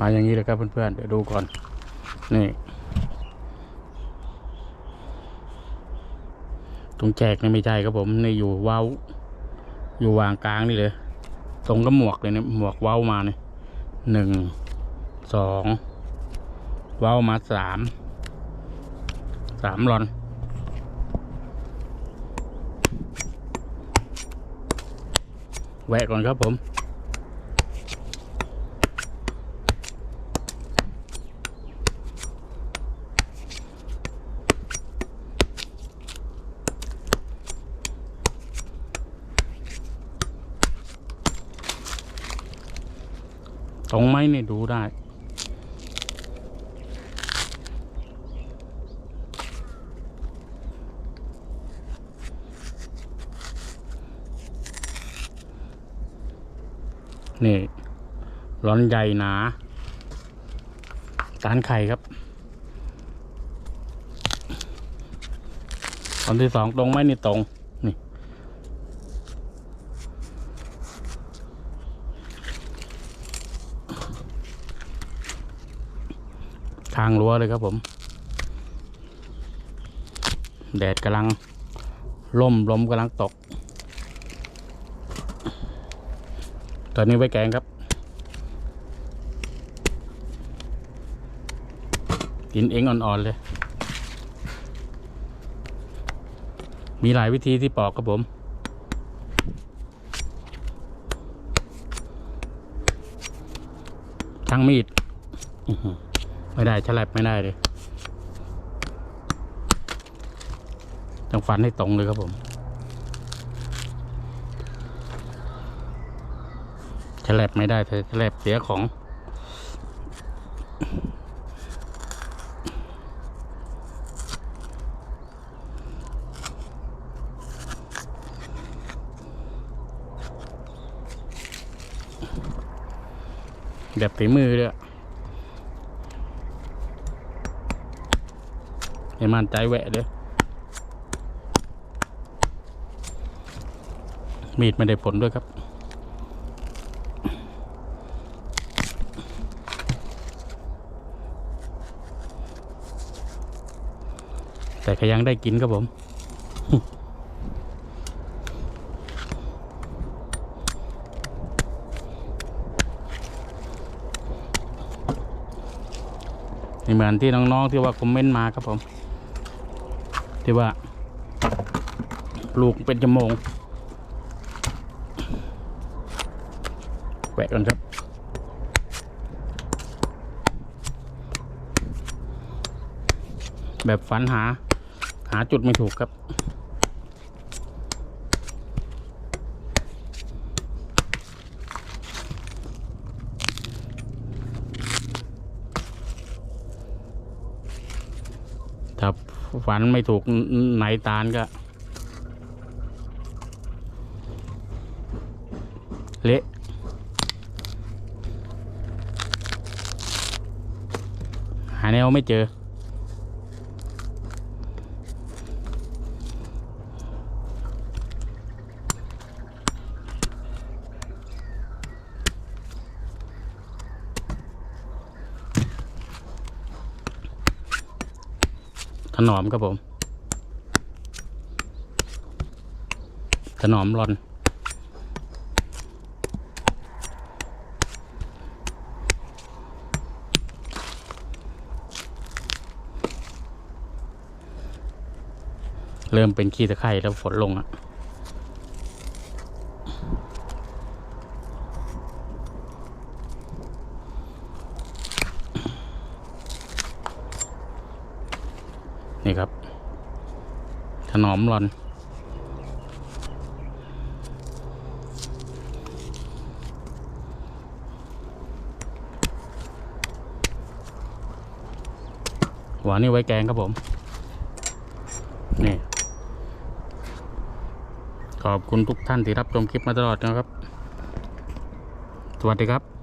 มาอย่างนี้เลยครับเพื่อนๆเดี๋ยวดูก่อน นี่ ตรงแจกนี่ไม่ใช่ครับผมนี่อยู่เว้า อยู่วางกลางนี่เลย ตรงกับหมวกเลยเนี่ยหมวกเว้ามาเนี่ยหนึ่งสองเว้ามาสามสามรอนแวะก่อนครับผม ตรงไหมเนี่ยดูได้ นี่ร้อนใหญ่หนาจานไข่ครับตอนที่สองตรงไหมนี่ตรง นี่ ทางรั้วเลยครับผม แดดกำลังล่มลมกำลังตก ตอนนี้ไว้แกงครับ กินเองอ่อนๆเลย มีหลายวิธีที่ปอกครับผมทั้งมีด ไม่ได้ฉลับไม่ได้เลยต้องฟันให้ตรงเลยครับผม ฉลับไม่ได้เธอฉลับเสียของ แบบฝีมือเลยอะ ให้มันใจแหวะเลยมีดไม่ได้ผลด้วยครับ แต่ก็ยังได้กินครับผมนี่เหมือนที่น้องๆที่ว่าคอมเมนต์มาครับผม ที่ว่าลูกเป็นจมงแหวะกันครับ แบบฝันหา หาจุดไม่ถูกครับ ถ้า ฝันไม่ถูกไหนตาลก็ เละหาแนวไม่เจอ ถนอมครับผม ถนอมรอนเริ่มเป็นขี้ตะไคร่แล้วฝนลงอะ นี่ครับ ถนอมรอน หวานนี่ไว้แกงครับผม นี่ ขอบคุณทุกท่านที่รับชมคลิปมาตลอดนะครับ สวัสดีครับ